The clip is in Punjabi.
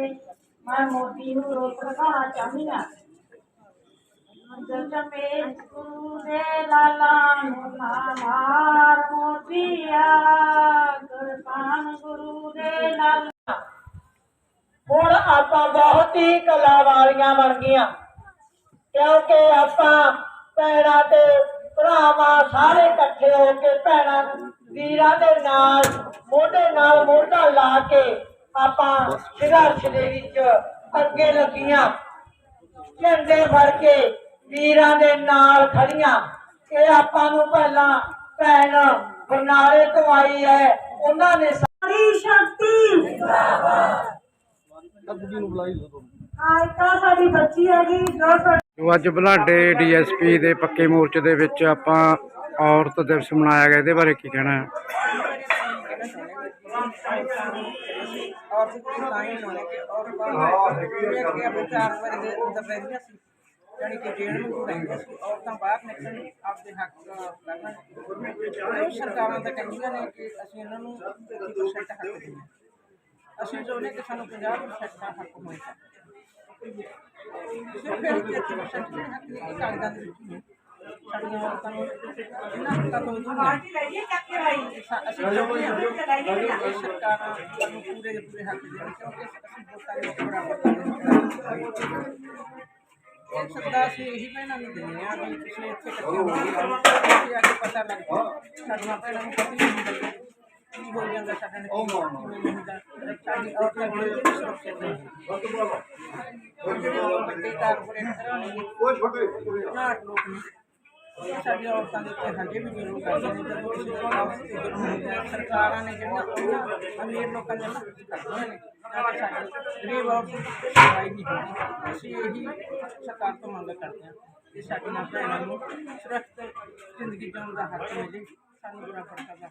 ਮੈਂ ਮੋਦੀ ਨੂੰ ਰੋਕ ਦਿਖਾਉਣਾ ਚਾਹੁੰਦੀ ਹਾਂ। ਜਦ ਮੇ ਗੁਰੂ ਦੇ ਲਾਲਾ ਨੂੰ ਨਾ ਮਾਰ ਹੁਣ ਆਪਾਂ ਬਹੁਤ ਹੀ ਕਲਾ ਵਾਲੀਆਂ ਬਣ ਗਈਆਂ, ਕਿਉਂਕਿ ਆਪਾਂ ਭੈਣਾਂ ਤੇ ਭਰਾਵਾਂ ਸਾਰੇ ਇਕੱਠੇ ਹੋ ਕੇ ਭੈਣਾਂ ਵੀਰਾਂ ਦੇ ਨਾਲ, ਮੋਢੇ ਨਾਲ ਮੋਢਾ ਲਾ ਕੇ ਆਪਾਂ ਸੰਘਰਸ਼ ਦੇ ਵਿੱਚ ਅੱਗੇ ਲੱਗੀਆਂ। ਝੰਡੇ ਫੜ ਕੇ ਵੀਰਾਂ ਦੇ ਨਾਲ ਖੜੀਆਂ ਇਹ ਆਪਾਂ ਨੂੰ ਪਹਿਲਾਂ ਭੈਣ ਬਰਨਾਲੇ ਤੋਂ ਆਈ ਹੈ। ਉਹਨਾਂ ਨੇ ਸਾਰੀ ਸ਼ਕਤੀ। ਆਇਕਾ ਸਾਡੀ ਬੱਚੀ ਹੈਗੀ ਜੋ ਸਾਡੀ ਜੋ ਅੱਜ ਬਲਾਡੇ ਡੀਐਸਪੀ ਦੇ ਪੱਕੇ ਮੋਰਚੇ ਦੇ ਵਿੱਚ ਆਪਾਂ ਔਰਤ ਦਿਵਸ ਮਨਾਇਆ ਗਿਆ ਇਹਦੇ ਬਾਰੇ ਕੀ ਕਹਿਣਾ ਹੈ? ਔਰ ਲਾਈਨ ਹੋਣੇ ਕਿ ਔਰ ਬਾਹਰ ਕਿ ਆਪਣੇ ਚਾਰ ਵਾਰ ਦੇ ਸੀ ਯਾਨੀ ਕਿ ਜੇਲ੍ਹ ਨੂੰ ਰਹਿੰਦੀਆਂ ਸੀ ਔਰਤਾਂ ਬਾਹਰ ਨਿਕਲਣ ਆਪਦੇ ਹੱਕ ਕਰਨਾ ਉਹ ਸਰਕਾਰਾਂ ਤਾਂ ਕਹਿੰਦੀਆਂ ਨੇ ਕਿ ਅਸੀਂ ਇਹਨਾਂ ਨੂੰ 30% ਹੱਕ ਦਿੰਦੇ ਅਸੀਂ ਚਾਹੁੰਦੇ ਕਿ ਸਾਨੂੰ 50% ਦਾ ਹੱਕ ਹੋਏ ਸਿਰਫ 30% ਹੱਕ ਨਹੀਂ ਕਾਗਜ਼ਾਂ ਦੇ ਵਿੱਚ ਨੇ ਸਾਡੀਆਂ ਔਰਤਾਂ ਨੂੰ ਇਹਨਾਂ ਹੱਕਾਂ ਤੋਂ ਦੂਰ ਨੇ ਅਸੀਂ ਚਾਹੁੰਦੇ ਹਾਂ ਕਿ ਇਹ ਸਰਕਾਰਾਂ ਸਾਨੂੰ ਪੂਰੇ ਦੇ ਪੂਰੇ ਹੱਕ ਦੇਣ ਕਿਉਂਕਿ ਅਸੀਂ ਵੋਟਾਂ ਦੇ ਵਿੱਚ ਬਰਾਬਰ ਕਰਦੇ ਇਹ ਸੱਦਾ ਅਸੀਂ ਇਹੀ ਭੈਣਾਂ ਨੂੰ ਦਿੰਦੇ ਹਾਂ ਵੀ ਸਾਡੀਆਂ ਔਰਤਾਂ ਦੇ ਉੱਤੇ ਹਜੇ ਵੀ ਜ਼ਰੂਰ ਕਰਦੇ ਨੇ ਜਦੋਂ ਅਸੀਂ ਸਰਕਾਰਾਂ ਨੇ ਜਿਹੜੀਆਂ ਉਹਨਾਂ ਅਮੀਰ ਲੋਕਾਂ ਦੇ ਨਾਲ ਕਰਦੀਆਂ ਨੇ ਨਾ ਕਿ ਸਾਡੇ ਗਰੀਬ ਔਰਤ ਦੀ ਸੁਣਵਾਈ ਨਹੀਂ ਹੁੰਦੀ। ਅਸੀਂ ਇਹੀ ਸਰਕਾਰ ਤੋਂ ਮੰਗ ਕਰਦੇ ਹਾਂ ਕਿ ਸਾਡੀਆਂ ਭੈਣਾਂ ਨੂੰ ਸੁਰੱਖਿਅਤ ਜ਼ਿੰਦਗੀ ਜਿਉਣ ਦਾ ਹੱਕ ਮਿਲੇ। ਸਾਨੂੰ ਬਰਾਬਰ ਦਾ